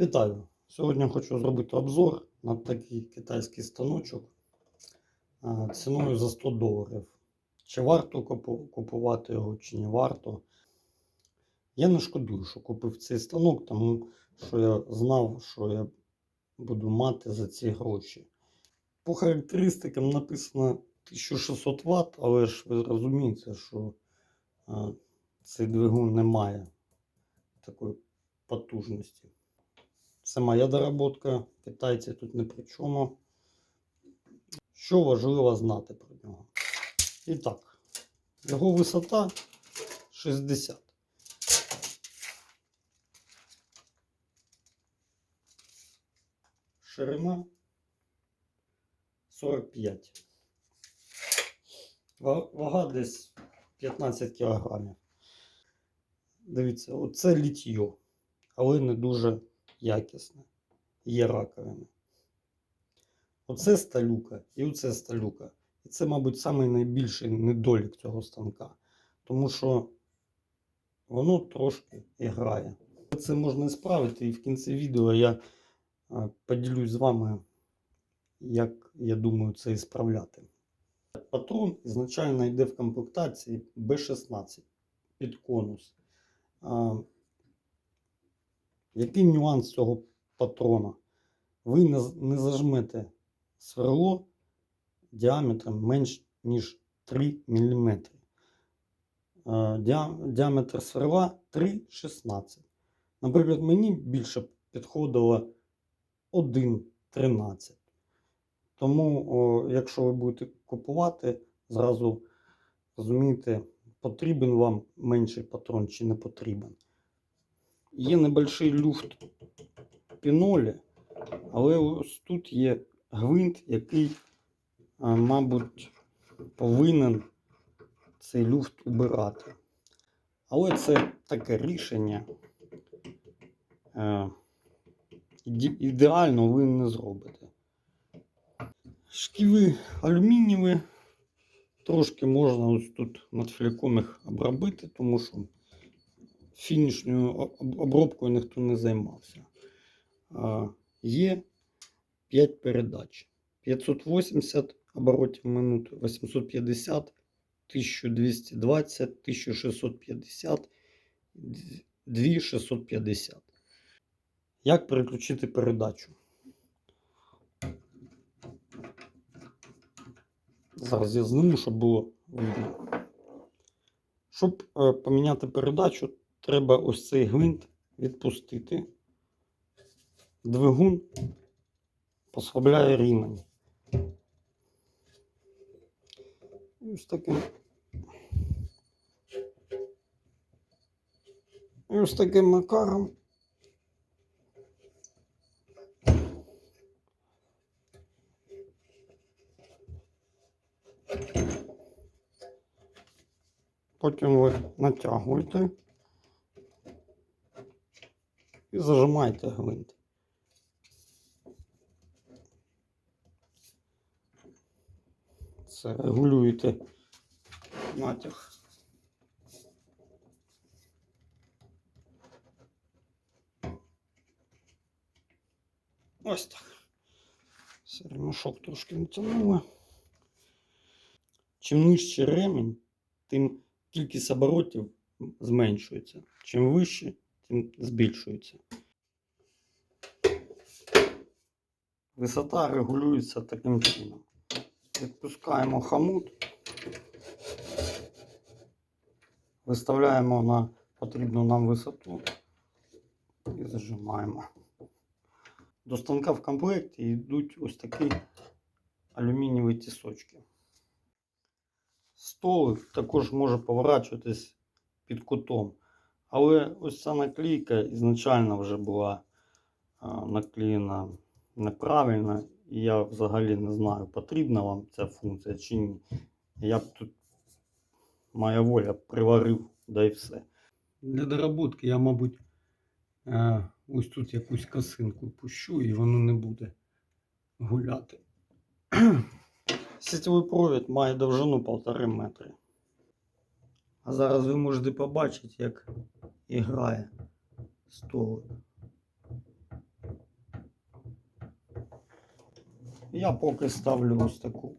Вітаю! Сьогодні хочу зробити обзор на такий китайський станочок ціною за 100 доларів. Чи варто купувати його, чи не варто. Я не шкодую, що купив цей станок, тому що я знав, що я буду мати за ці гроші. По характеристикам написано 1600 Вт, але ж ви розумієте, що цей двигун не має такої потужності. Це моя доработка, китайці тут не при чому. Що важливо знати про нього? І так, його висота 60. Ширина 45. Вага десь 15 кілограмів. Дивіться, оце літьо, але не дуже якісне. Є раковини. Оце сталюка і оце сталюка. І це, мабуть, самий найбільший недолік цього станка. Тому що воно трошки грає. Це можна і справити, і в кінці відео я поділюсь з вами, як я думаю це і справляти. Патрон ізначально йде в комплектації B16 під конус. Який нюанс цього патрона? Ви не, зажмете сверло діаметром менш ніж 3 мм. Діаметр сверла 3,16. Наприклад, мені більше підходило 1,13. Тому, о, якщо ви будете купувати, зразу розумієте, потрібен вам менший патрон чи не потрібен. Є небольший люфт пінолі, але ось тут є гвинт, який, мабуть, повинен цей люфт убирати. Але це таке рішення. Е, Ідеально ви не зробите. Шківи алюмінієві. Трошки можна ось тут над фліком їх обробити, тому що фінішньою обробкою ніхто не займався. Є 5 передач. 580 оборотів в минуту, 850, 1220, 1650, 2650. Як переключити передачу? Зараз я зниму, щоб було видно. Щоб е, поміняти передачу, треба ось цей гвинт відпустити. Двигун послабляє рівень. Ось таким. І ось таким макаром. Потім ви натягуєте і зажимаєте гвинт. Це регулюєте натяг. Ось так. Все, ремешок трошки натягнули. Чим нижче ремінь, тим кількість оборотів зменшується. Чим вище, тим збільшується. Висота регулюється таким чином. Відпускаємо хомут, виставляємо на потрібну нам висоту і зажимаємо. До станка в комплекті йдуть ось такі алюмінієві тісочки. Столик також може поворачуватись під кутом. Але ось ця наклейка ізначально вже була наклеєна неправильно. І я взагалі не знаю, потрібна вам ця функція чи ні. Я б тут моя воля приварив, да і все. Для доработки я, мабуть, е, ось тут якусь косинку пущу і воно не буде гуляти. Сітєвий провід має довжину 1,5 метри. А зараз ви можете побачити, як і грає столик. Я поки ставлю ось таку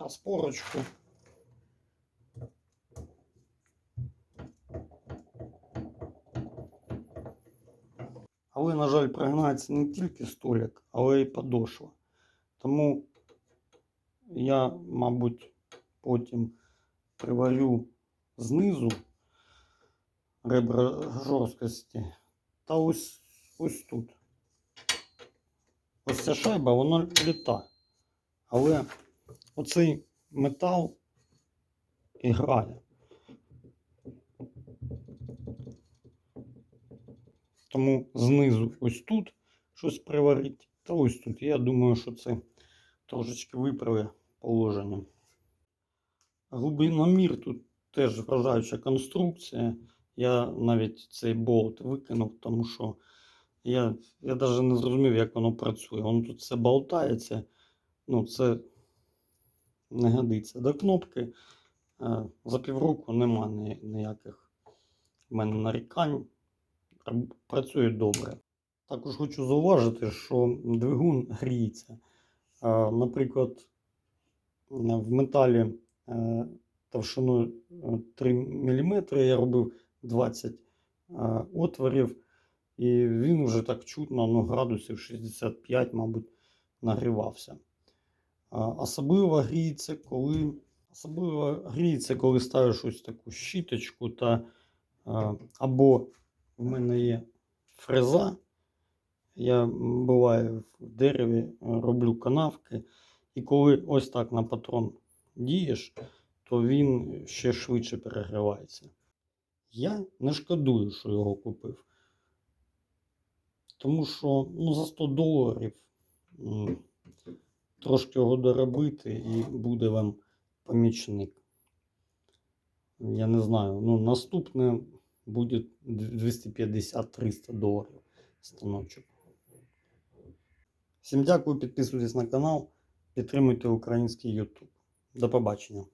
розпорочку. Але, на жаль, прогнається не тільки столик, але й подошва. Тому я, мабуть, потім приварю знизу ребра жорсткості та ось, ось тут. Ось ця шайба, вона літа. Але оцей метал і грає. Тому знизу ось тут щось приварить. Та ось тут. Я думаю, що це трошечки виправить положення. Глибиномір тут теж вражаюча конструкція. Я навіть цей болт викинув, тому що я, я навіть не зрозумів, як воно працює. Воно тут все болтається. Ну, це не годиться до кнопки. Е, За півроку нема ніяких в мене нарікань. Працює добре. Також хочу зауважити, що двигун гріється. Е, Наприклад, в металі товщиною е, 3 мм я робив 20 е, отворів, і він вже так чутно ну, градусів 65, мабуть, нагрівався. Особливо гріється, коли особливо гріється, коли ставиш ось таку щіточку, та або в мене є фреза. Я м, буває в дереві е, роблю канавки, і коли ось так на патрон дієш, то він ще швидше перегрівається. Я не шкодую, що його купив. Тому що ну, за 100 доларів трошки його доробити і буде вам помічник. Я не знаю. Ну, наступне буде 250-300 доларів станочок. Всім дякую, підписуйтесь на канал, підтримуйте український YouTube. До побачення.